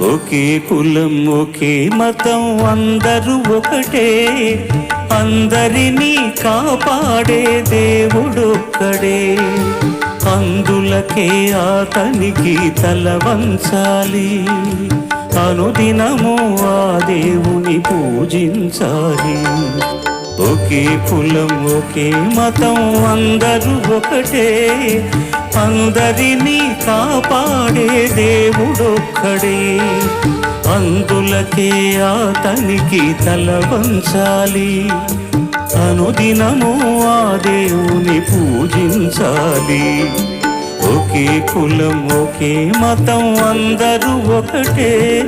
ఒకే కులం ఒకే మతం అందరూ ఒకటే. అందరినీ కాపాడే దేవుడొక్కడే. అందులకే అతనికి తల వంచాలి. అనుదినము ఆ దేవుని పూజించాలి. ఒకే కులం ఒకే మతం అందరూ ఒకటే. అందరినీ కాపాడే దేవుడొక్కడే. అందులకే అతనికి తల వంచాలి. అనుదినము ఆ దేవుని పూజించాలి. ఒకే కులం ఒకే మతం అందరూ ఒకటే.